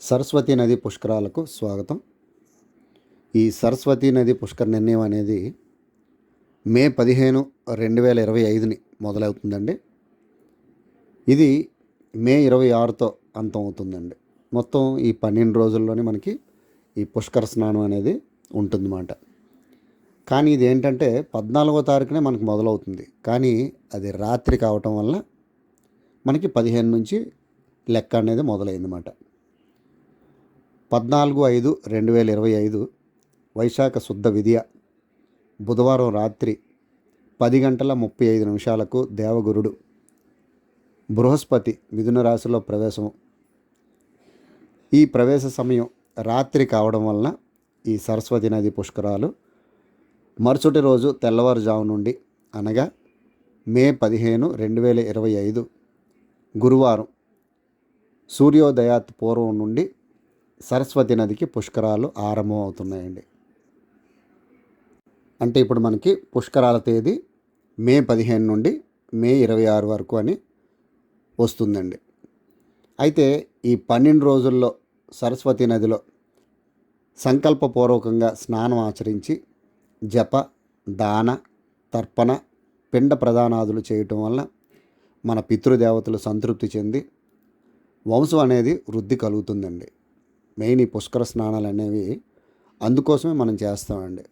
సరస్వతి నది పుష్కరాలకు స్వాగతం. ఈ సరస్వతి నది పుష్కర నిర్ణయం అనేది మే పదిహేను రెండు వేల ఇరవై ఐదుని మొదలవుతుందండి. ఇది మే ఇరవై ఆరుతో అంతం అవుతుందండి. మొత్తం ఈ పన్నెండు రోజుల్లోనే మనకి ఈ పుష్కర స్నానం అనేది ఉంటుందన్నమాట. కానీ ఇది ఏంటంటే పద్నాలుగో తారీఖునే మనకి మొదలవుతుంది. కానీ అది రాత్రి కావటం వల్ల మనకి పదిహేను నుంచి లెక్క అనేది మొదలైందన్నమాట. పద్నాలుగు ఐదు రెండు వేల ఇరవై ఐదు వైశాఖ శుద్ధ విద్య బుధవారం రాత్రి పది గంటల ముప్పై ఐదు నిమిషాలకు దేవగురుడు బృహస్పతి మిథున రాశిలో ప్రవేశం ఈ ప్రవేశ సమయం రాత్రి కావడం వలన ఈ సరస్వతి నది పుష్కరాలు మరుసటి రోజు తెల్లవారుజాము నుండి అనగా మే పదిహేను రెండు వేల ఇరవై ఐదు గురువారం సూర్యోదయాత్ పూర్వం నుండి సరస్వతి నదికి పుష్కరాలు ఆరంభం అవుతున్నాయండి అంటే ఇప్పుడు మనకి పుష్కరాల తేదీ మే పదిహేను నుండి మే ఇరవై ఆరు వరకు అని వస్తుందండి. అయితే ఈ పన్నెండు రోజుల్లో సరస్వతి నదిలో సంకల్పపూర్వకంగా స్నానం ఆచరించి జప దాన తర్పణ పిండ ప్రదానాదులు చేయటం వల్ల మన పితృదేవతలు సంతృప్తి చెంది వంశం అనేది వృద్ధి కలుగుతుందండి. మెయిన్ ఈ పుష్కర స్నానాలు అనేవి అందుకోసమే మనం చేస్తామండి.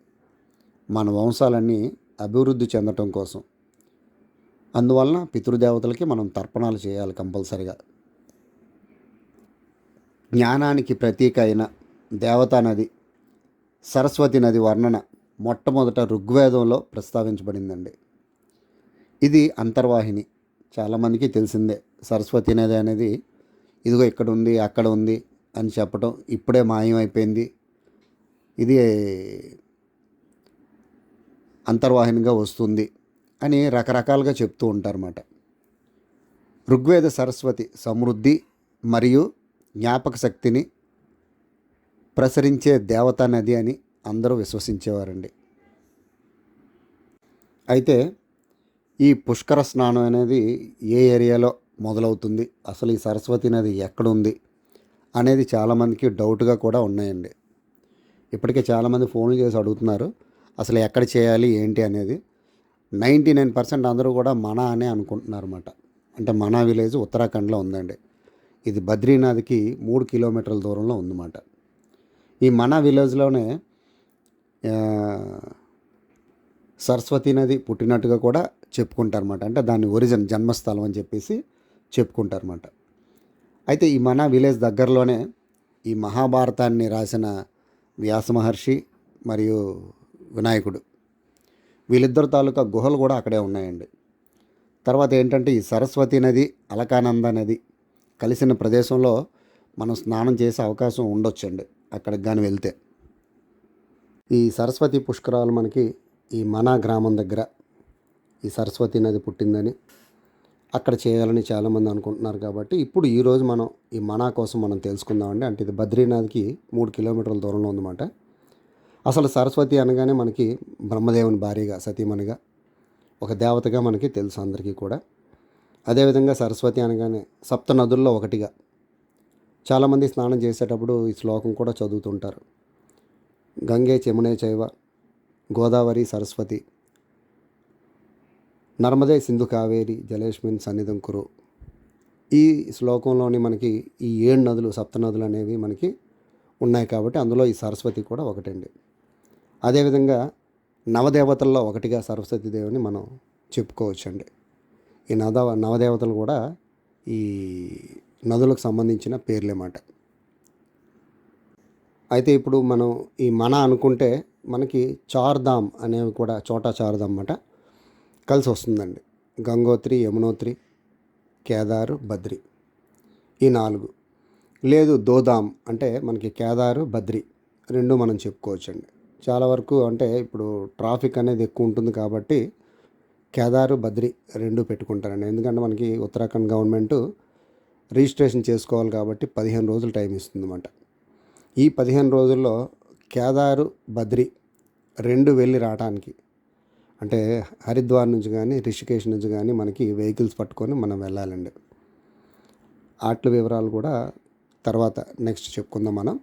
మన వంశాలన్నీ అభివృద్ధి చెందటం కోసం. అందువలన పితృదేవతలకి మనం తర్పణాలు చేయాలి కంపల్సరిగా. జ్ఞానానికి ప్రతీక అయిన దేవతా నది సరస్వతి నది వర్ణన మొట్టమొదట ఋగ్వేదంలో ప్రస్తావించబడిందండి. ఇది అంతర్వాహిని. చాలామందికి తెలిసిందే. సరస్వతి నది అనేది ఇదిగో ఇక్కడ ఉంది అక్కడ ఉంది అని చెప్పటం ఇప్పుడే మాయమైపోయింది. ఇది అంతర్వాహినిగా వస్తుంది అని రకరకాలుగా చెప్తూ ఉంటారన్నమాట. ఋగ్వేద సరస్వతి సమృద్ధి మరియు జ్ఞాపక శక్తిని ప్రసరించే దేవతా నది అని అందరూ విశ్వసించేవారండి. అయితే ఈ పుష్కర స్నానం అనేది ఏ ఏరియాలో మొదలవుతుంది? అసలు ఈ సరస్వతి నది ఎక్కడుంది? అనేది చాలామందికి డౌట్గా కూడా ఉన్నాయండి. ఇప్పటికే చాలామంది ఫోన్లు చేసి అడుగుతున్నారు అసలు ఎక్కడ చేయాలి ఏంటి అనేది. నైంటీ నైన్ పర్సెంట్ అందరూ కూడా మన అనే అనుకుంటున్నారు అనమాట అంటే మన విలేజ్ ఉత్తరాఖండ్లో ఉందండి. ఇది బద్రీనాథ్కి మూడు కిలోమీటర్ల దూరంలో ఉందన్నమాట. ఈ మన విలేజ్లోనే సరస్వతి నది పుట్టినట్టుగా కూడా చెప్పుకుంటారన్నమాట. అంటే దాని ఒరిజిన్ జన్మస్థలం అని చెప్పేసి చెప్పుకుంటారన్నమాట. అయితే ఈ మన విలేజ్ దగ్గరలోనే ఈ మహాభారతాన్ని రాసిన వ్యాస మహర్షి మరియు వినాయకుడు. వీళ్ళిద్దరు తాలూకా గుహలు కూడా అక్కడే ఉన్నాయండి. తర్వాత ఏంటంటే ఈ సరస్వతి నది అలకానంద నది కలిసిన ప్రదేశంలో మనం స్నానం చేసే అవకాశం ఉండొచ్చండి అక్కడికి కానీ వెళ్తే. ఈ సరస్వతి పుష్కరాలు మనకి ఈ మనా గ్రామం దగ్గర ఈ సరస్వతి నది పుట్టిందని అక్కడ చేయాలని చాలామంది అనుకుంటున్నారు కాబట్టి ఇప్పుడు ఈరోజు మనం ఈ మనా కోసం మనం తెలుసుకుందామండి. అంటే ఇది బద్రీనాథ్కి మూడు కిలోమీటర్ల దూరంలో ఉందన్నమాట. అసలు సరస్వతి అనగానే మనకి బ్రహ్మదేవుని భార్యగా సతీమణిగా ఒక దేవతగా మనకి తెలుసు అందరికీ కూడా. అదేవిధంగా సరస్వతి అనగానే సప్త నదుల్లో ఒకటిగా. చాలామంది స్నానం చేసేటప్పుడు ఈ శ్లోకం కూడా చదువుతుంటారు. గంగే చెమునే చైవ గోదావరి సరస్వతి నర్మదే సింధు కావేరి జలేష్మిన్ సన్నిధం కురు. ఈ శ్లోకంలోని మనకి ఈ ఏడు నదులు సప్త నదులు అనేవి మనకి ఉన్నాయి కాబట్టి అందులో ఈ సరస్వతి కూడా ఒకటండి. అదేవిధంగా నవదేవతల్లో ఒకటిగా సరస్వతి దేవిని మనం చెప్పుకోవచ్చండి. ఈ నద నవదేవతలు కూడా ఈ నదులకు సంబంధించిన పేర్లేమాట. అయితే ఇప్పుడు మనం ఈ మన అనుకుంటే మనకి చార్ధామ్ అనేవి కూడా చోటా చార్ధామ్ అన్నమాట. కలిసి వస్తుందండి గంగోత్రి యమునోత్రి కేదారు బద్రి ఈ నాలుగు. లేదు దోదాం అంటే మనకి కేదారు బద్రి రెండు మనం చెప్పుకోవచ్చండి. చాలా వరకు అంటే ఇప్పుడు ట్రాఫిక్ అనేది ఎక్కువ ఉంటుంది కాబట్టి కేదారు బద్రి రెండు పెట్టుకుంటారండి. ఎందుకంటే మనకి ఉత్తరాఖండ్ గవర్నమెంట్ రిజిస్ట్రేషన్ చేసుకోవాలి కాబట్టి పదిహేను రోజులు టైం ఇస్తుందన్నమాట. ఈ పదిహేను రోజుల్లో కేదారు బద్రి రెండు వెళ్ళి రావడానికి అంటే హరిద్వార్ నుంచి కానీ రిషికేష్ నుంచి కానీ మనకి వెహికల్స్ పట్టుకొని మనం వెళ్ళాలండి. ఆటల వివరాలు కూడా తర్వాత నెక్స్ట్ చెప్పుకుందాం మనం.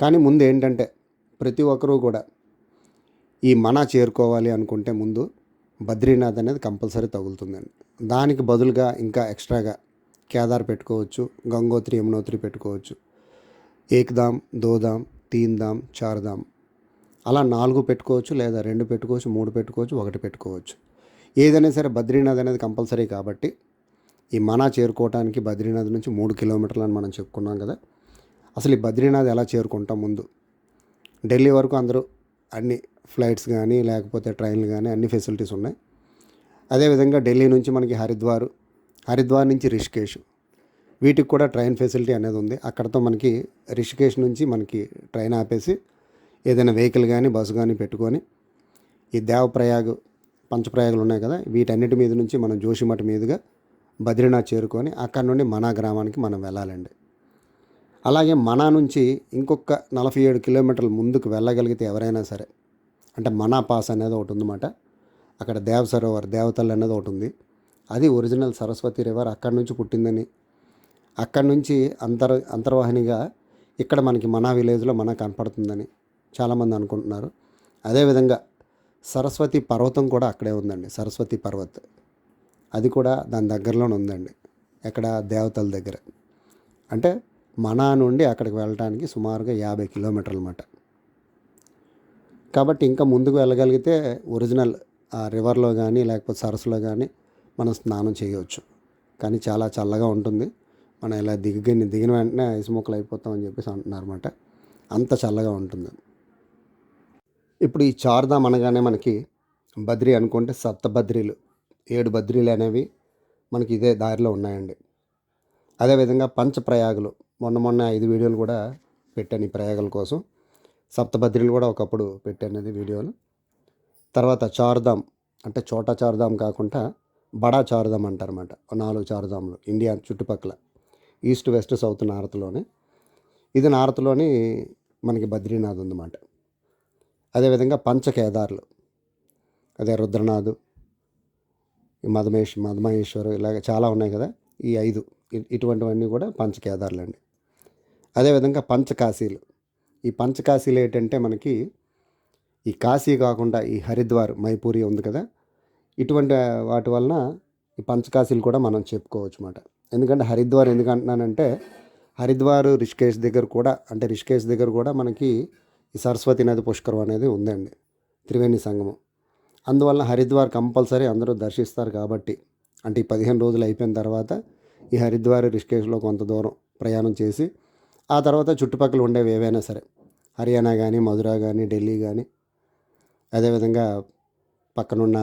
కానీ ముందు ఏంటంటే ప్రతి ఒక్కరూ కూడా ఈ మన చేరుకోవాలి అనుకుంటే ముందు బద్రీనాథ్ అనేది కంపల్సరీ తగులుతుందండి. దానికి బదులుగా ఇంకా ఎక్స్ట్రాగా కేదార్ పెట్టుకోవచ్చు గంగోత్రి యమునోత్రి పెట్టుకోవచ్చు. ఏక్ధామ్ దోధామ్ తీన్ధామ్ దామ్ అలా నాలుగు పెట్టుకోవచ్చు లేదా రెండు పెట్టుకోవచ్చు మూడు పెట్టుకోవచ్చు ఒకటి పెట్టుకోవచ్చు. ఏదైనా సరే బద్రీనాథ్ అనేది కంపల్సరీ కాబట్టి ఈ మనా చేరుకోవడానికి బద్రీనాథ్ నుంచి మూడు కిలోమీటర్లు అని మనం చెప్పుకున్నాం కదా. అసలు ఈ బద్రీనాథ్ ఎలా చేరుకుంటాం ముందు? ఢిల్లీ వరకు అందరూ అన్ని ఫ్లైట్స్ కానీ లేకపోతే ట్రైన్లు కానీ అన్ని ఫెసిలిటీస్ ఉన్నాయి. అదేవిధంగా ఢిల్లీ నుంచి మనకి హరిద్వార్ హరిద్వార్ నుంచి రిషికేష్ వీటికి కూడా ట్రైన్ ఫెసిలిటీ అనేది ఉంది. అక్కడతో మనకి రిషికేష్ నుంచి మనకి ట్రైన్ ఆపేసి ఏదైనా వెహికల్ కానీ బస్సు కానీ పెట్టుకొని ఈ దేవప్రయాగ్ పంచప్రయాగులు ఉన్నాయి కదా వీటన్నిటి మీద నుంచి మనం జోషిమఠ మీదుగా బద్రీనాథ్ చేరుకొని అక్కడ నుండి మనా గ్రామానికి మనం వెళ్ళాలండి. అలాగే మనా నుంచి ఇంకొక నలభై ఏడు కిలోమీటర్ల ముందుకు వెళ్ళగలిగితే ఎవరైనా సరే అంటే మనా పాస్ అనేది ఒకటి ఉందన్నమాట. అక్కడ దేవ సరోవర్ దేవతలు అనేది ఒకటి ఉంది. అది ఒరిజినల్ సరస్వతి రివర్ అక్కడి నుంచి పుట్టిందని. అక్కడి నుంచి అంతర్ అంతర్వాహినిగా ఇక్కడ మనకి మనా విలేజ్లో మన కనపడుతుందని. చాలామంది అనుకుంటున్నారు. అదేవిధంగా సరస్వతి పర్వతం కూడా అక్కడే ఉందండి. సరస్వతి పర్వత్. అది కూడా దాని దగ్గరలోనే ఉందండి. ఎక్కడ దేవతల దగ్గర. అంటే మనా నుండి అక్కడికి వెళ్ళడానికి సుమారుగా యాభై కిలోమీటర్లు అన్నమాట. కాబట్టి ఇంకా ముందుకు వెళ్ళగలిగితే ఒరిజినల్ ఆ రివర్లో కానీ లేకపోతే సరస్సులో కానీ మనం స్నానం చేయవచ్చు. కానీ చాలా చల్లగా ఉంటుంది. మనం ఇలా దిగిన దిగిన వెంటనే ఐస్ ముక్కలు అయిపోతామని చెప్పేసి అంటున్నారు అనమాట అంత చల్లగా ఉంటుంది. ఇప్పుడు ఈ చార్ధామ్ అనగానే మనకి బద్రి అనుకుంటే సప్త బద్రీలు ఏడు బద్రీలు అనేవి మనకి ఇదే దారిలో ఉన్నాయండి. అదేవిధంగా పంచప్రయాగులు మొన్న మొన్న ఐదు వీడియోలు కూడా పెట్టాను ఈ ప్రయాగల కోసం. సప్తభద్రులు కూడా ఒకప్పుడు పెట్టాను వీడియోలు. తర్వాత చార్ధామ్ అంటే చోటా చార్ధామ్ కాకుండా బడా చారుదాం అంటారన్నమాట. నాలుగు చార్ధామ్లు ఇండియా చుట్టుపక్కల ఈస్ట్ వెస్ట్ సౌత్ నార్త్లోనే. ఇది నార్త్లోని మనకి బద్రీనాథ్ ఉందన్నమాట. అదేవిధంగా పంచకేదార్లు. అదే రుద్రనాథ్ ఈ మధమేష్ మధమహేశ్వరు ఇలాగ చాలా ఉన్నాయి కదా ఈ ఐదు. ఇటువంటివన్నీ కూడా పంచకేదార్లు అండి అదేవిధంగా పంచకాశీలు. ఈ పంచకాశీలు ఏంటంటే మనకి ఈ కాశీ కాకుండా ఈ హరిద్వార్ మైపూరి ఉంది కదా ఇటువంటి వాటి వలన ఈ పంచకాశీలు కూడా మనం చెప్పుకోవచ్చు అన్నమాట ఎందుకంటే హరిద్వార్ ఎందుకు అంటున్నానంటే హరిద్వార్ రిషికేష్ దగ్గర కూడా అంటే రిషికేష్ దగ్గర కూడా మనకి ఈ సరస్వతి నది పుష్కరం అనేది ఉందండి త్రివేణి సంగమం. అందువల్ల హరిద్వార్ కంపల్సరీ అందరూ దర్శిస్తారు కాబట్టి అంటే ఈ పదిహేను రోజులు అయిపోయిన తర్వాత ఈ హరిద్వార్ రిష్కేష్లో కొంత దూరం ప్రయాణం చేసి ఆ తర్వాత చుట్టుపక్కల ఉండేవి ఏవైనా సరే హర్యానా కానీ మధుర కానీ ఢిల్లీ కానీ అదేవిధంగా పక్కనున్న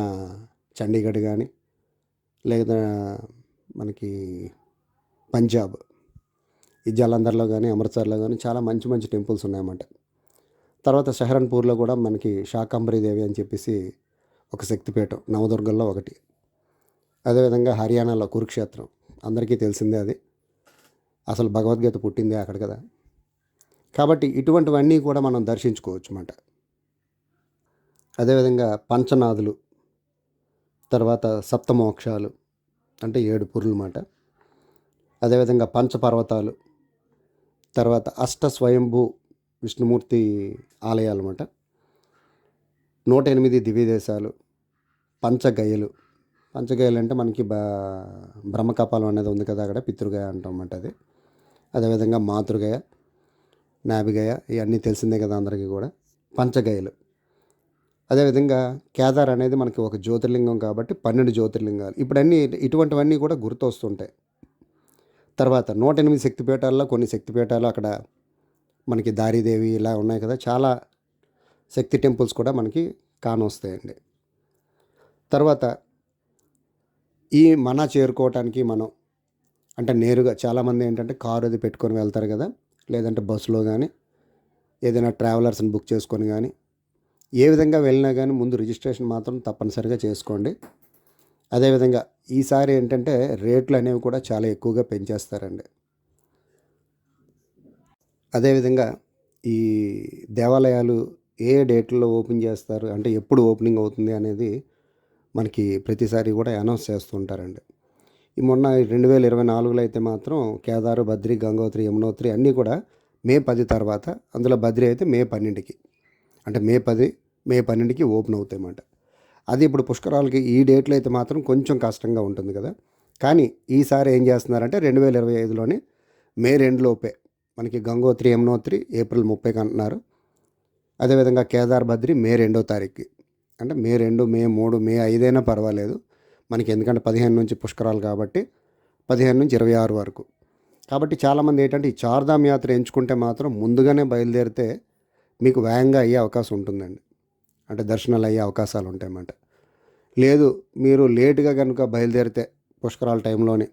చండీగఢ్ కానీ లేదా మనకి పంజాబ్ ఈ జలంధర్లో కానీ అమృత్సర్లో కానీ చాలా మంచి మంచి టెంపుల్స్ ఉన్నాయన్నమాట. తర్వాత షహరన్పూర్లో కూడా మనకి దేవి అని చెప్పేసి ఒక శక్తిపీఠం నవదుర్గల్లో ఒకటి. అదేవిధంగా హర్యానాలో కురుక్షేత్రం. అందరికీ తెలిసిందే అది. అసలు భగవద్గీత పుట్టిందే అక్కడ కదా. కాబట్టి ఇటువంటివన్నీ కూడా మనం దర్శించుకోవచ్చు అన్నమాట. అదేవిధంగా పంచనాథులు తర్వాత సప్తమోక్షాలు అంటే ఏడు పురులు అన్నమాట. అదేవిధంగా పంచపర్వతాలు తర్వాత అష్ట స్వయంభూ విష్ణుమూర్తి ఆలయాలు అన్నమాట నూట ఎనిమిది దివ్యదేశాలు పంచగయలు. పంచగయలు అంటే మనకి బ బ్రహ్మకపాలం అనేది ఉంది కదా అక్కడ పితృగయ అంటాం అది. అదేవిధంగా మాతృగయ నాభిగయ ఇవన్నీ తెలిసిందే కదా అందరికీ కూడా. పంచగయలు. అదేవిధంగా కేదార్ అనేది మనకి ఒక జ్యోతిర్లింగం కాబట్టి పన్నెండు జ్యోతిర్లింగాలు. ఇప్పుడు అన్నీ ఇటువంటివన్నీ కూడా గుర్తొస్తుంటాయి. తర్వాత నూట ఎనిమిది శక్తిపీఠాల్లో కొన్ని శక్తిపీఠాలు అక్కడ మనకి దారిదేవి ఇలా ఉన్నాయి కదా చాలా శక్తి టెంపుల్స్ కూడా మనకి కానొస్తాయండి. తర్వాత ఈ మన చేరుకోవటానికి మనం అంటే నేరుగా చాలామంది ఏంటంటే కారు అది పెట్టుకొని వెళ్తారు కదా లేదంటే బస్సులో కానీ ఏదైనా ట్రావెలర్స్ని బుక్ చేసుకొని కానీ ఏ విధంగా వెళ్ళినా కానీ ముందు రిజిస్ట్రేషన్ మాత్రం తప్పనిసరిగా చేసుకోండి. అదేవిధంగా ఈసారి ఏంటంటే రేట్లు అనేవి కూడా చాలా ఎక్కువగా పెంచేస్తారండి. అదేవిధంగా ఈ దేవాలయాలు ఏ డేట్లో ఓపెన్ చేస్తారు అంటే ఎప్పుడు ఓపెనింగ్ అవుతుంది అనేది మనకి ప్రతిసారి కూడా అనౌన్స్ చేస్తుంటారండి ఈ మొన్న రెండు వేల ఇరవై నాలుగులో అయితే మాత్రం కేదారు బద్రి గంగోత్రి యమునోత్రి అన్నీ కూడా మే పది తర్వాత అందులో బద్రి అయితే మే పన్నెండుకి అంటే మే పది మే పన్నెండుకి ఓపెన్ అవుతాయి అన్నమాట. అది ఇప్పుడు పుష్కరాలకి ఈ డేట్లో అయితే మాత్రం కొంచెం కష్టంగా ఉంటుంది కదా. కానీ ఈసారి ఏం చేస్తున్నారంటే రెండు వేల ఇరవై ఐదులోనే మే రెండులోపే మనకి గంగోత్రి యమునోత్రి ఏప్రిల్ ముప్పైకి అంటున్నారు. అదేవిధంగా కేదార్ బద్రి మే రెండో తారీఖుకి అంటే మే రెండు మే మూడు మే ఐదైనా పర్వాలేదు. మనకి ఎందుకంటే పదిహేను నుంచి పుష్కరాలు కాబట్టి పదిహేను నుంచి ఇరవై ఆరు వరకు. కాబట్టి చాలామంది ఏంటంటే ఈ చార్ధామ్ యాత్ర ఎంచుకుంటే మాత్రం ముందుగానే బయలుదేరితే మీకు వేగంగా అయ్యే అవకాశం ఉంటుందండి. అంటే దర్శనాలు అయ్యే అవకాశాలు ఉంటాయన్నమాట. లేదు మీరు లేటుగా కనుక బయలుదేరితే పుష్కరాల టైంలోనే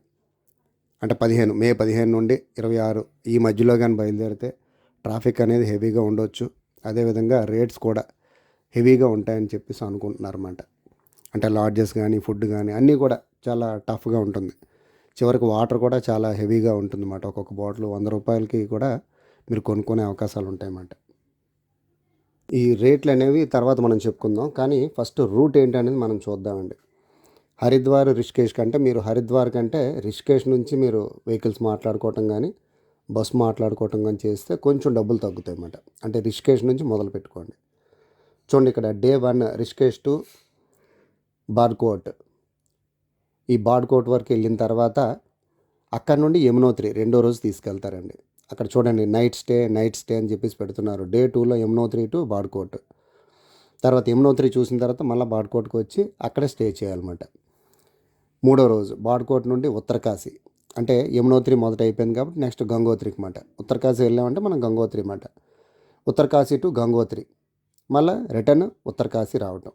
అంటే పదిహేను మే పదిహేను నుండి ఇరవై ఆరు ఈ మధ్యలో కానీ బయలుదేరితే ట్రాఫిక్ అనేది హెవీగా ఉండొచ్చు. అదేవిధంగా రేట్స్ కూడా హెవీగా ఉంటాయని చెప్పేసి అనుకుంటున్నారన్నమాట. అంటే లాడ్జెస్ కానీ ఫుడ్ కానీ అన్నీ కూడా చాలా టఫ్గా ఉంటుంది. చివరికి వాటర్ కూడా చాలా హెవీగా ఉంటుంది అన్నమాట ఒక్కొక్క బాటిల్ వంద రూపాయలకి కూడా మీరు కొనుక్కునే అవకాశాలు ఉంటాయన్నమాట. ఈ రేట్లు అనేవి తర్వాత మనం చెప్పుకుందాం. కానీ ఫస్ట్ రూట్ ఏంటి అనేది మనం చూద్దామండి. హరిద్వార్ రిషికేష్ కంటే మీరు హరిద్వార్ కంటే రిషికేష్ నుంచి మీరు వెహికల్స్ మాట్లాడుకోవటం కానీ బస్సు మాట్లాడుకోవటం కానీ చేస్తే కొంచెం డబ్బులు తగ్గుతాయి అన్నమాట అంటే రిషికేష్ నుంచి మొదలు పెట్టుకోండి. చూడండి ఇక్కడ day one Rishikesh to Barkot. ఈ బాడ్కోట్ వరకు వెళ్ళిన తర్వాత అక్కడ నుండి యమునోత్రి రెండో రోజు తీసుకెళ్తారండి. అక్కడ చూడండి నైట్ స్టే నైట్ స్టే అని చెప్పేసి పెడుతున్నారు. డే టూలో యమునోత్రి టు బాడ్కోట్ తర్వాత యమునోత్రి చూసిన తర్వాత మళ్ళీ బాడ్కోట్కి వచ్చి అక్కడే స్టే చేయాలన్నమాట. మూడో రోజు బాడ్కోట్ నుండి ఉత్తరకాశి. అంటే యమునోత్రి మొదట అయిపోయింది కాబట్టి నెక్స్ట్ గంగోత్రికి మాట. ఉత్తరకాశి వెళ్ళామంటే మనం గంగోత్రి మాట. ఉత్తరకాశి టు గంగోత్రి. మళ్ళీ రిటర్న్ ఉత్తరకాశి రావటం.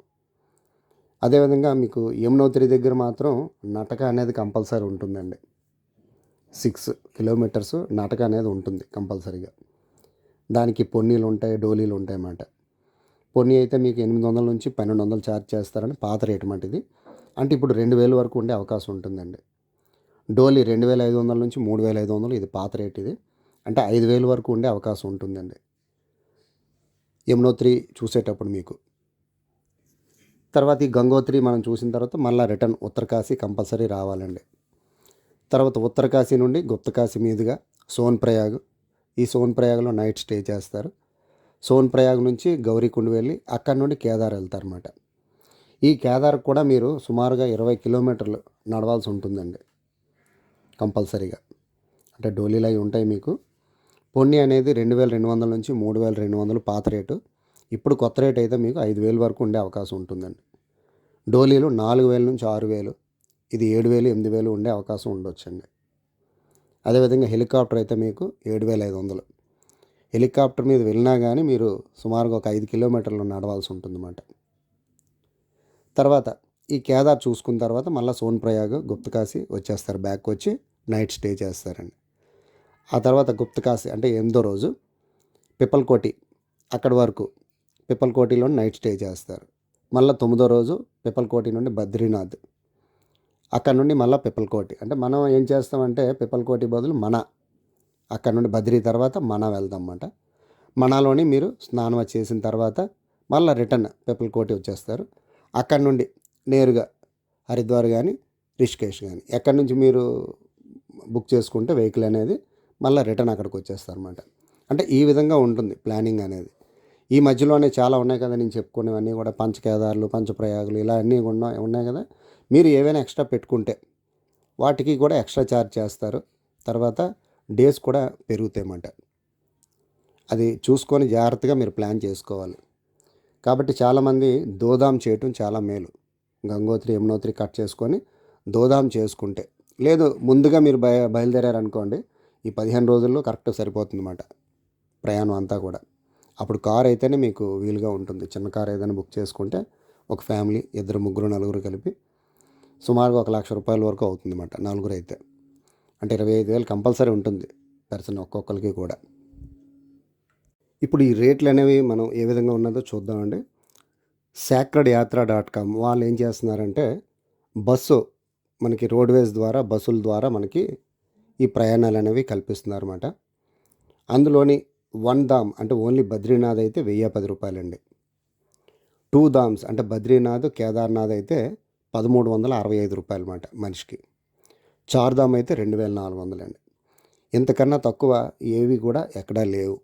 అదేవిధంగా మీకు యమునోత్రి దగ్గర మాత్రం నటక అనేది కంపల్సరీ ఉంటుందండి. సిక్స్ కిలోమీటర్స్ నటక అనేది ఉంటుంది కంపల్సరీగా. దానికి పొన్నీలు ఉంటాయి డోలీలు ఉంటాయి అన్నమాట పొన్ని అయితే మీకు ఎనిమిది వందల నుంచి పన్నెండు వందలు ఛార్జ్ చేస్తారని పాత రేటు మాట ఇది. అంటే ఇప్పుడు రెండు వేలు వరకు ఉండే అవకాశం ఉంటుందండి. డోలీ రెండు వేల ఐదు వందల నుంచి మూడు వేల ఐదు వందలు ఇది పాత రేట్ ఇది. అంటే ఐదు వేలు వరకు ఉండే అవకాశం ఉంటుందండి. యమునోత్రి చూసేటప్పుడు మీకు. తర్వాత ఈ గంగోత్రి మనం చూసిన తర్వాత మళ్ళీ రిటర్న్ ఉత్తరకాశీ కంపల్సరీ రావాలండి. తర్వాత ఉత్తరకాశీ నుండి గుప్తకాశీ మీదుగా సోన్ ప్రయాగ్ ఈ సోన్ ప్రయాగ్లో నైట్ స్టే చేస్తారు. సోన్ ప్రయాగ్ నుంచి గౌరీకుండ వెళ్ళి అక్కడి నుండి కేదార్ వెళ్తారన్నమాట. ఈ కేదార్ కూడా మీరు సుమారుగా ఇరవై కిలోమీటర్లు నడవాల్సి ఉంటుందండి కంపల్సరీగా. అంటే డోలీలు అవి ఉంటాయి మీకు. పొన్ని అనేది రెండు వేల రెండు వందల నుంచి మూడు వేల రెండు వందలు పాత రేటు. ఇప్పుడు కొత్త రేట్ అయితే మీకు ఐదు వేలు వరకు ఉండే అవకాశం ఉంటుందండి. డోలీలు నాలుగు వేల నుంచి ఆరు వేలు ఇది ఏడు వేలు ఎనిమిది వేలు ఉండే అవకాశం ఉండొచ్చండి. అదేవిధంగా హెలికాప్టర్ అయితే మీకు ఏడు వేల ఐదు వందలు. హెలికాప్టర్ మీద వెళ్ళినా కానీ మీరు సుమారుగా ఒక ఐదు కిలోమీటర్లు నడవాల్సి ఉంటుందన్నమాట. తర్వాత ఈ కేదార్ చూసుకున్న తర్వాత మళ్ళీ సోన్ ప్రయాగ్ గుప్తకాశి వచ్చేస్తారు. బ్యాక్ వచ్చి నైట్ స్టే చేస్తారండి. ఆ తర్వాత గుప్తకాశి అంటే ఎనిమిదో రోజు పిప్పల్కోటి అక్కడి వరకు పిప్పల్కోటిలో నైట్ స్టే చేస్తారు. మళ్ళీ తొమ్మిదో రోజు పిప్పల్కోటి నుండి బద్రీనాథ్ అక్కడ నుండి మళ్ళీ పిప్పల్కోటి. అంటే మనం ఏం చేస్తామంటే పిప్పల్కోటి బదులు మన అక్కడ నుండి బద్రీ తర్వాత మన వెళ్దాం అన్నమాట మనలోని మీరు స్నానం చేసిన తర్వాత మళ్ళీ రిటర్న్ పిప్పల్కోటి వచ్చేస్తారు. అక్కడ నుండి నేరుగా హరిద్వార్ కానీ రిషికేష్ కానీ ఎక్కడి నుంచి మీరు బుక్ చేసుకుంటే వెహికల్ అనేది మళ్ళీ రిటర్న్ అక్కడికి వచ్చేస్తారనమాట అంటే ఈ విధంగా ఉంటుంది ప్లానింగ్ అనేది. ఈ మధ్యలోనే చాలా ఉన్నాయి కదా నేను చెప్పుకునేవన్నీ కూడా పంచకేదారులు పంచప్రయాగులు ఇలా అన్నీ ఉన్నా ఉన్నాయి కదా. మీరు ఏవైనా ఎక్స్ట్రా పెట్టుకుంటే వాటికి కూడా ఎక్స్ట్రా ఛార్జ్ చేస్తారు. తర్వాత డేస్ కూడా పెరుగుతాయన్నమాట. అది చూసుకొని జాగ్రత్తగా మీరు ప్లాన్ చేసుకోవాలి. కాబట్టి చాలామంది దోదాం చేయటం చాలా మేలు. గంగోత్రి యమునోత్రి కట్ చేసుకొని దోదాం చేసుకుంటే. లేదు ముందుగా మీరు బయ బయలుదేరారనుకోండి ఈ పదిహేను రోజుల్లో కరెక్ట్ సరిపోతుందన్నమాట. ప్రయాణం అంతా కూడా. అప్పుడు కార్ అయితేనే మీకు వీలుగా ఉంటుంది. చిన్న కార్ ఏదైనా బుక్ చేసుకుంటే ఒక ఫ్యామిలీ ఇద్దరు ముగ్గురు నలుగురు కలిపి సుమారుగా ఒక లక్ష రూపాయల వరకు అవుతుందన్నమాట నలుగురు అయితే. అంటే ఇరవై ఐదు వేలు కంపల్సరీ ఉంటుంది. పర్సన్ ఒక్కొక్కరికి కూడా. ఇప్పుడు ఈ రేట్లు అనేవి మనం ఏ విధంగా ఉన్నదో చూద్దామండి. సాక్రెడ్ యాత్ర డాట్ కామ్ వాళ్ళు ఏం చేస్తున్నారంటే బస్సు మనకి రోడ్వేస్ ద్వారా బస్సుల ద్వారా మనకి ఈ ప్రయాణాలు అనేవి కల్పిస్తున్నారు అనమాట అందులోని వన్ దామ్ అంటే ఓన్లీ బద్రీనాథ్ అయితే వెయ్యి పది రూపాయలండి. టూ దామ్స్ అంటే బద్రీనాథ్ కేదార్నాథ్ అయితే పదమూడు వందల అరవై ఐదు రూపాయలు అన్నమాట మనిషికి. చార్ధామ్ అయితే రెండు వేల నాలుగు వందలండి. ఇంతకన్నా తక్కువ ఏవి కూడా ఎక్కడా లేవు.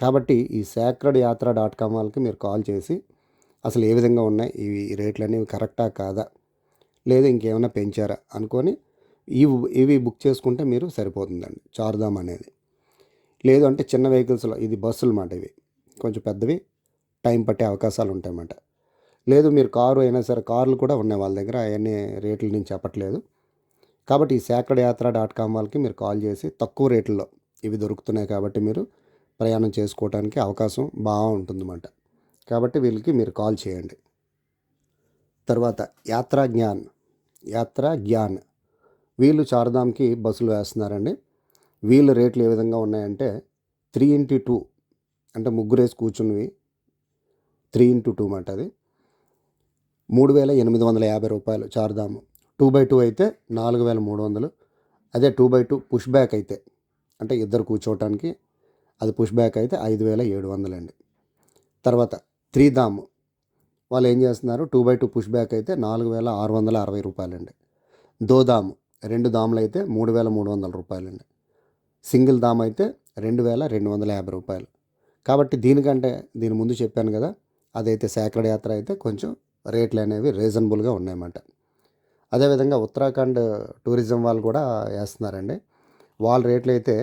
కాబట్టి ఈ శాక్రెడ్ యాత్ర డాట్ కామ్ వాళ్ళకి మీరు కాల్ చేసి అసలు ఏ విధంగా ఉన్నాయి ఇవి రేట్లు అనేవి కరెక్టా కాదా లేదా ఇంకేమైనా పెంచారా అనుకొని ఇవి ఇవి బుక్ చేసుకుంటే మీరు సరిపోతుందండి చార్ధామ్ అనేది. లేదు అంటే చిన్న వెహికల్స్లో ఇది బస్సులు మాట ఇవి కొంచెం పెద్దవి టైం పట్టే అవకాశాలు ఉంటాయన్నమాట. లేదు మీరు కారు అయినా సరే కార్లు కూడా ఉన్నాయి వాళ్ళ దగ్గర అవన్నీ రేట్లు నేను చెప్పట్లేదు. కాబట్టి ఈ సేక్రడ్ యాత్ర డాట్ కామ్ వాళ్ళకి మీరు కాల్ చేసి తక్కువ రేట్లలో ఇవి దొరుకుతున్నాయి కాబట్టి మీరు ప్రయాణం చేసుకోవడానికి అవకాశం బాగుంటుందన్నమాట. కాబట్టి వీళ్ళకి మీరు కాల్ చేయండి. తర్వాత యాత్రా జ్ఞాన్. యాత్రా జ్ఞాన్. వీళ్ళు చార్ధామ్కి బస్సులు వేస్తున్నారండి. వీళ్ళ రేట్లు ఏ విధంగా ఉన్నాయంటే త్రీ ఇంటూ టూ అంటే ముగ్గురేసి కూర్చున్నవి. త్రీ ఇంటూ టూ మాట అది. మూడు వేల ఎనిమిది వందల యాభై రూపాయలు చార్ధాము. టూ బై టూ అయితే నాలుగు వేల మూడు వందలు. అదే two by two push back అయితే. అంటే ఇద్దరు కూర్చోవటానికి అది పుష్ బ్యాక్ అయితే ఐదు వేల ఏడు వందలండి. తర్వాత త్రీ దామ్ వాళ్ళు ఏం చేస్తున్నారు? Two by two push back అయితే నాలుగు వేల ఆరు వందల అరవై రూపాయలండి. దోదాము రెండు దాములు అయితే మూడు వేల మూడు వందల రూపాయలండి. సింగిల్ దామ్ అయితే రెండు వేల రెండు వందల యాభై రూపాయలు. కాబట్టి దీనికంటే దీని ముందు చెప్పాను కదా అదైతే సేకరణ యాత్ర అయితే కొంచెం రేట్లు అనేవి రీజనబుల్గా ఉన్నాయన్నమాట. అదేవిధంగా ఉత్తరాఖండ్ టూరిజం వాళ్ళు కూడా వేస్తున్నారండి. వాళ్ళ రేట్లు అయితే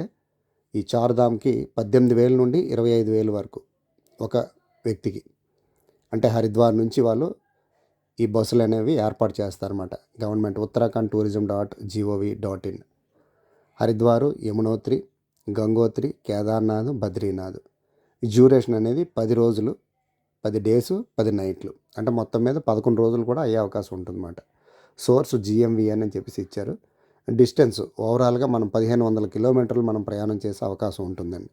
ఈ చార్ధామ్కి పద్దెనిమిది వేల నుండి ఇరవై ఐదు వేలు వరకు ఒక వ్యక్తికి. అంటే హరిద్వార్ నుంచి వాళ్ళు ఈ బస్సులు అనేవి ఏర్పాటు చేస్తారన్నమాట. Government Uttarakhand tourism dot G O V dot in. Haridwar Yamunotri Gangotri Kedarnath Badrinath. Duration అనేది పది రోజులు పది డేస్ పది నైట్లు. అంటే మొత్తం మీద పదకొండు రోజులు కూడా అయ్యే అవకాశం ఉంటుందన్నమాట. సోర్స్ జిఎంవి అని చెప్పేసి ఇచ్చారు. డిస్టెన్స్ ఓవరాల్గా మనం పదిహేను వందల కిలోమీటర్లు మనం ప్రయాణం చేసే అవకాశం ఉంటుందండి.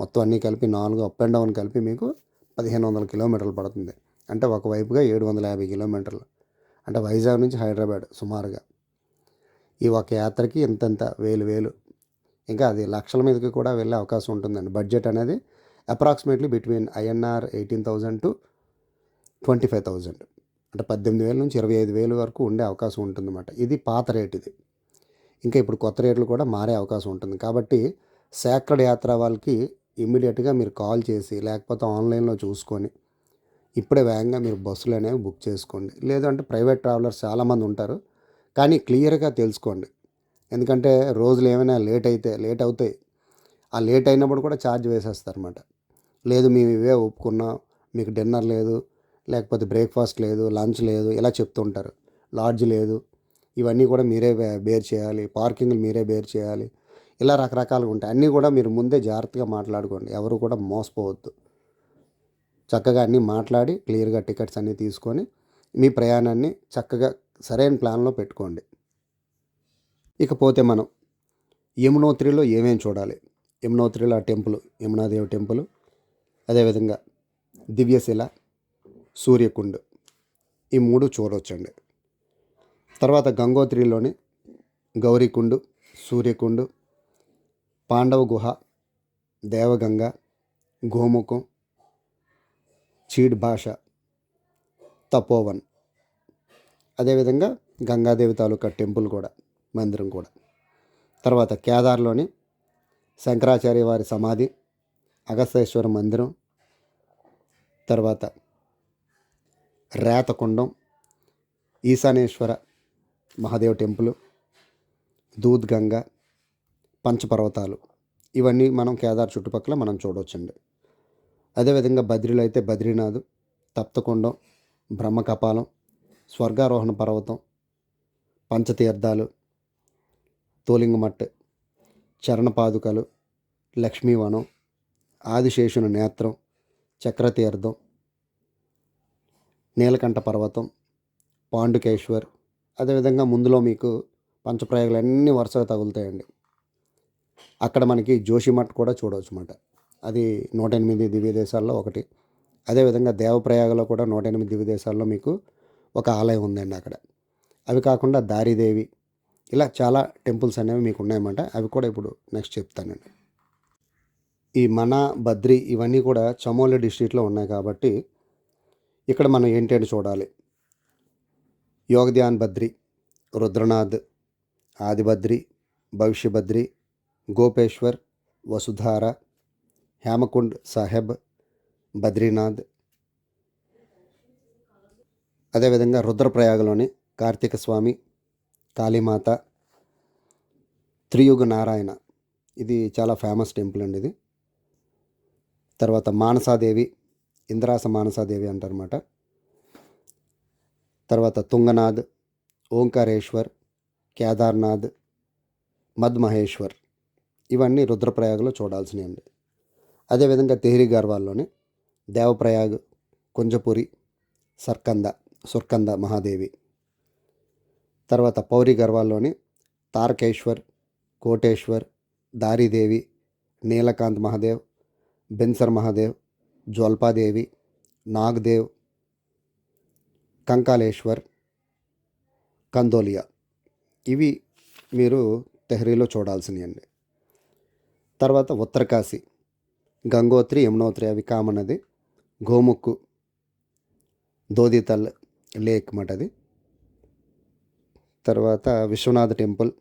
మొత్తం అన్నీ కలిపి నాలుగు అప్ అండ్ డౌన్ కలిపి మీకు పదిహేను వందల కిలోమీటర్లు పడుతుంది. అంటే ఒకవైపుగా ఏడు వందల యాభై కిలోమీటర్లు. అంటే వైజాగ్ నుంచి హైదరాబాద్ సుమారుగా. ఈ ఒక యాత్రకి ఇంతంత వేలు వేలు. ఇంకా అది లక్షల మీదకి కూడా వెళ్ళే అవకాశం ఉంటుందండి. బడ్జెట్ అనేది approximately between INR eighteen thousand to twenty five thousand అంటే పద్దెనిమిది వేల నుంచి ఇరవై ఐదు వేలు వరకు ఉండే అవకాశం ఉంటుందన్నమాట. ఇది పాత రేట్ ఇది. ఇంకా ఇప్పుడు కొత్త రేట్లు కూడా మారే అవకాశం ఉంటుంది. కాబట్టి సేక్రడ్ యాత్ర వాళ్ళకి ఇమ్మీడియట్గా మీరు కాల్ చేసి లేకపోతే ఆన్లైన్లో చూసుకొని ఇప్పుడే వేగంగా మీరు బస్సులు అనేవి బుక్ చేసుకోండి. లేదంటే ప్రైవేట్ ట్రావెలర్స్ చాలామంది ఉంటారు. కానీ క్లియర్గా తెలుసుకోండి. ఎందుకంటే రోజులు ఏమైనా లేట్ అయితే లేట్ అవుతాయి. ఆ లేట్ అయినప్పుడు కూడా ఛార్జ్ వేసేస్తారన్నమాట. లేదు మేము ఇవే ఒప్పుకున్నాం మీకు డిన్నర్ లేదు లేకపోతే బ్రేక్ఫాస్ట్ లేదు లంచ్ లేదు ఇలా చెప్తుంటారు లాడ్జ్ లేదు ఇవన్నీ కూడా మీరే బేర్ చేయాలి. పార్కింగ్లు మీరే బేర్ చేయాలి. ఇలా రకరకాలుగా ఉంటాయి. అన్నీ కూడా మీరు ముందే జాగ్రత్తగా మాట్లాడుకోండి. ఎవరు కూడా మోసపోవద్దు. చక్కగా అన్నీ మాట్లాడి క్లియర్గా టికెట్స్ అన్నీ తీసుకొని మీ ప్రయాణాన్ని చక్కగా సరైన ప్లాన్లో పెట్టుకోండి. ఇకపోతే మనం యమునోత్రిలో ఏమేమి చూడాలి? యమునోత్రిలో ఆ టెంపుల్ యమునాదేవి టెంపుల్ అదేవిధంగా దివ్యశిల సూర్యకుండ్ ఈ మూడు చూడవచ్చండి తర్వాత గంగోత్రిలోని గౌరీకుండు సూర్యకుండు పాండవ గుహ దేవగంగ గోముఖం చీడ్ భాష తపోవన్. అదేవిధంగా గంగాదేవి తాలూకా టెంపుల్ కూడా మందిరం కూడా. తర్వాత కేదార్లోని శంకరాచార్య వారి సమాధి అగస్తేశ్వర మందిరం తర్వాత రేతకుండం ఈశానేశ్వర మహాదేవ్ టెంపుల్ దూద్ గంగ పంచపర్వతాలు. ఇవన్నీ మనం కేదార్ చుట్టుపక్కల మనం చూడవచ్చండి అదేవిధంగా బద్రీలో అయితే బద్రీనాథ్ తప్తకుండం బ్రహ్మకపాలం స్వర్గారోహణ పర్వతం పంచతీర్థాలు తోలింగమట్ చరణపాదుకలు లక్ష్మీవనం ఆదిశేషుని నేత్రం చక్రతీర్థం నీలకంఠ పర్వతం పాండుకేశ్వర్ అదేవిధంగా ముందులో మీకు పంచప్రయోగాలు అన్నీ వరుసగా తగులుతాయండి. అక్కడ మనకి జోషిమఠ్ కూడా చూడవచ్చు అన్నమాట. అది నూట ఎనిమిది దివ్య దేశాల్లో ఒకటి. అదేవిధంగా దేవప్రయాగలో కూడా నూట ఎనిమిది దివ్య దేశాల్లో మీకు ఒక ఆలయం ఉందండి అక్కడ. అవి కాకుండా దారిదేవి ఇలా చాలా టెంపుల్స్ అనేవి మీకు ఉన్నాయన్నమాట. అవి కూడా ఇప్పుడు నెక్స్ట్ చెప్తానండి. ఈ మన బద్రి ఇవన్నీ కూడా చమోలి డిస్ట్రిక్ట్లో ఉన్నాయి కాబట్టి ఇక్కడ మనం ఏంటంటే చూడాలి. యోగధ్యాన్ బద్రి రుద్రనాథ్ ఆదిబద్రి భవిష్యభద్రి గోపేశ్వర్ వసుధార హేమకుండ్ సాహెబ్ బద్రీనాథ్. అదేవిధంగా రుద్రప్రయాగలోని కార్తీక స్వామి కాళీమాత త్రియుగ నారాయణ. ఇది చాలా ఫేమస్ టెంపుల్ అండి ఇది. తర్వాత మానసాదేవి ఇంద్రాస మానసాదేవి అంటారన్నమాట. తర్వాత తుంగనాథ్ ఓంకారేశ్వర్ కేదార్నాథ్ మధ్మహేశ్వర్ ఇవన్నీ రుద్రప్రయాగలో చూడాల్సినవి అండి అదేవిధంగా తెహ్రీ గర్వాల్లోని దేవప్రయాగ్ కుంజపురి సర్కంద సుర్కంద మహాదేవి. తర్వాత పౌరి గర్వాల్లోని తారకేశ్వర్ కోటేశ్వర్ దారిదేవి నీలకాంత్ మహాదేవ్ బెన్సర్ మహాదేవ్ జ్వల్పాదేవి నాగ్దేవ్ కంకాలేశ్వర్ కందోలియా. ఇవి మీరు తెహ్రీలో చూడాల్సినవి అండి తర్వాత ఉత్తరకాశీ. గంగోత్రి యమునోత్రి అవి కామన్ అది. గోముక్కు దోదితల్ లేక్ మాట అది. తర్వాత Vishwanath temple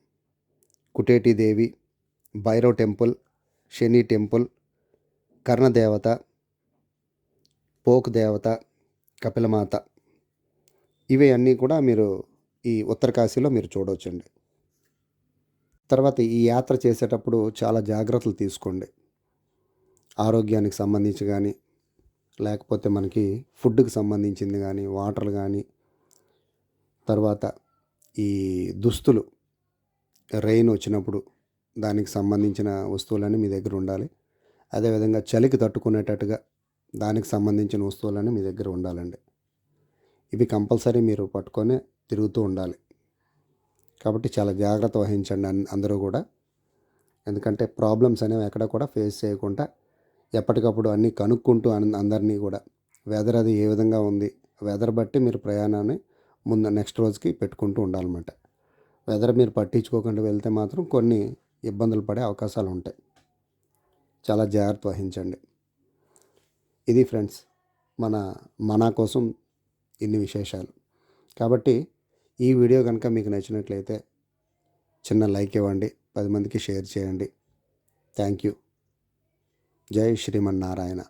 Kuteti Devi Bhairav temple Shani temple Karnadevata Pok Devata Kapilamata. ఇవి అన్నీ కూడా మీరు ఈ ఉత్తరకాశీలో మీరు చూడవచ్చండి తర్వాత ఈ యాత్ర చేసేటప్పుడు చాలా జాగ్రత్తలు తీసుకోండి. ఆరోగ్యానికి సంబంధించి కానీ లేకపోతే మనకి ఫుడ్కి సంబంధించింది కానీ వాటర్ కానీ తర్వాత ఈ దుస్తులు రెయిన్ వచ్చినప్పుడు దానికి సంబంధించిన వస్తువులన్నీ మీ దగ్గర ఉండాలి. అదేవిధంగా చలికి తట్టుకునేటట్టుగా దానికి సంబంధించిన వస్తువులన్నీ మీ దగ్గర ఉండాలండి. ఇవి కంపల్సరీ మీరు పట్టుకొని తిరుగుతూ ఉండాలి. కాబట్టి చాలా జాగ్రత్త వహించండి అన్- అందరూ కూడా. ఎందుకంటే ప్రాబ్లమ్స్ అనేవి ఎక్కడ కూడా ఫేస్ చేయకుండా ఎప్పటికప్పుడు అన్నీ కనుక్కుంటూ అందరినీ కూడా వెదర్ అది ఏ విధంగా ఉంది వెదర్ బట్టి మీరు ప్రయాణాన్ని ముందు నెక్స్ట్ రోజుకి పెట్టుకుంటూ ఉండాలన్నమాట. వెదర్ మీరు పట్టించుకోకుండా వెళ్తే మాత్రం కొన్ని ఇబ్బందులు పడే అవకాశాలు ఉంటాయి. చాలా జాగ్రత్త వహించండి. ఇది ఫ్రెండ్స్ మన మనా కోసం ఇన్ని విశేషాలు. కాబట్టి ఈ వీడియో కనుక మీకు నచ్చినట్లయితే చిన్న లైక్ ఇవ్వండి పది మందికి షేర్ చేయండి. Thank you. జై శ్రీమన్నారాయణ.